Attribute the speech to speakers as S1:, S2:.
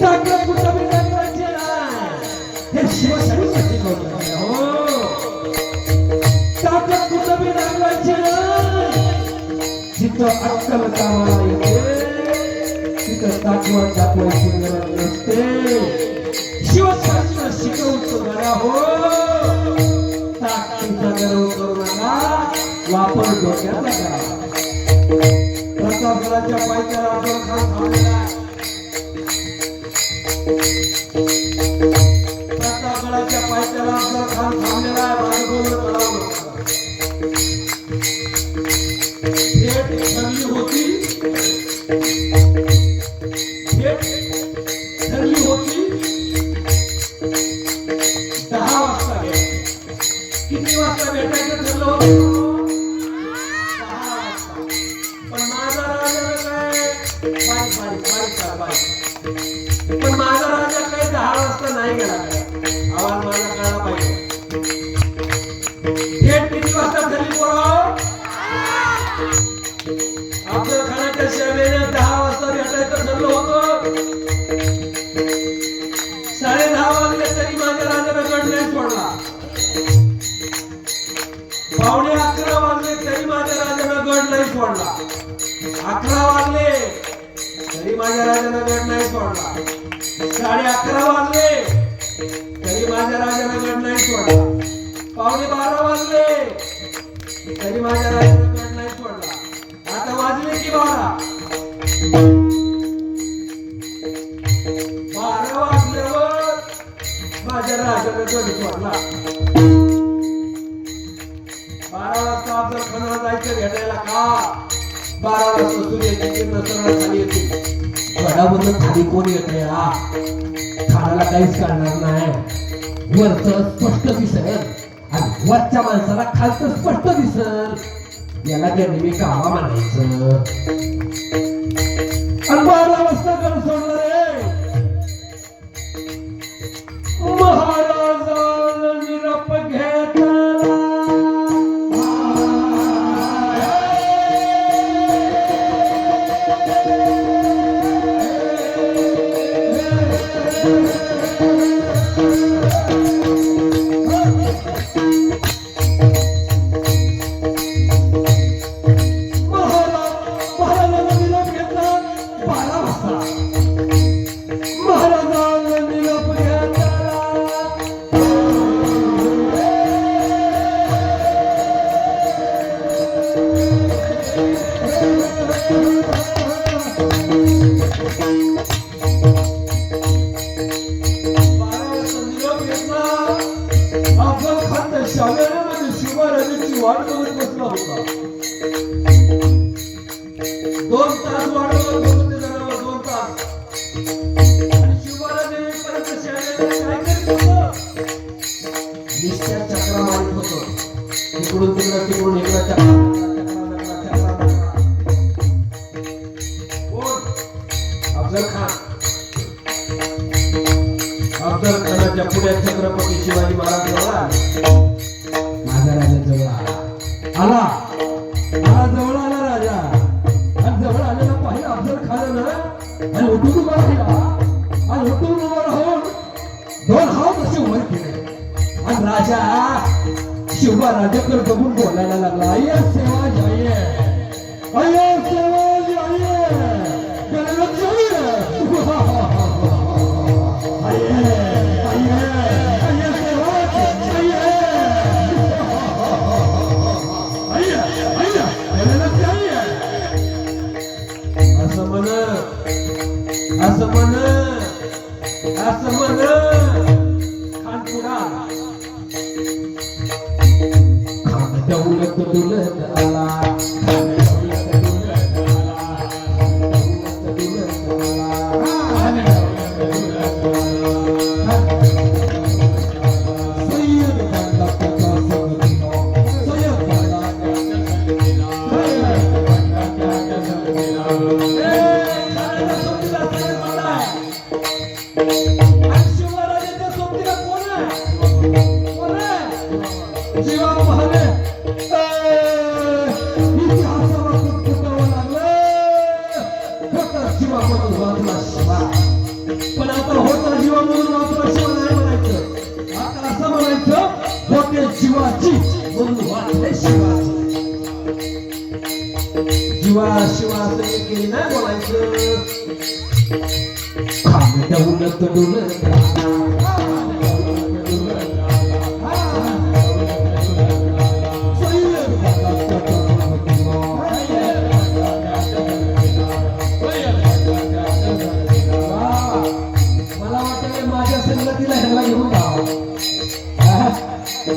S1: टाकलं कुठं बी हे हो टाकलं कुठं बी जिथं अक्कल कामाला येते तिथं ताकवत दाखवायची गरज नसते शिवशास्त्र शिकवतो गड्या हो ताकदीचा गर्व करू नका वापर डोक्याचा करा प्रतापगडाच्या पायथ्याला आपण खात थांबलेला थेट होती. दहा वाजता किती वाजता भेटायचं ठरलं होतं? दहा वाजता. पण माझा राजा काय? बारीक बारीक बारीक पण माझा राजा काही दहा वाजता नाही गेला? आपल्या खानाच्या सेवेला दहा वाजता भेटायचं ठरलं होतं साडे दहा वाजले तरी माझ्या राजाला गड नाही सोडला. पावणे अकरा वाजले तरी माझ्या राजाला गड नाही सोडला. अकरा वाजले तरी माझ्या राजाला गड नाही सोडला. साडे अकरा वाजले तरी माझ्या राजाला गड नाही सोडला. पावणे बारा वाजले तरी माझ्या राजाला गड नाही सोडला. बारा वाजल्यावर माझ्या राजाला बारा वाजता जायचं भेटायला का बारा वाजता सूर्याची किरण सरळ खाली येते खाली कोण येत हा? खानाला काहीच करणार नाही. वरच स्पष्ट दिसल. आणि वरच्या माणसाला खालचं स्पष्ट दिसल. याला त्यांनी मी कामा म्हणायचं. आणि बारा वाजता सोडलं रे महाराज अफजल खान खानाच्या छत्रपती शिवाजी महाराज जवळ माझा राजा जवळ आला आला आला जवळ आला राजा आणि जवळ आलेला पाहिला अफजल खानानं आणि उठून उभा राहिला आणि उठून उभा राहून दोन वर केले आणि राजा शिवबा राजाकडे बघून बोलायला लागला. अय्या सेवा जय अय्या எனக்கு பிள்ளை आहे? शिवा महाने इतिहासाला खूप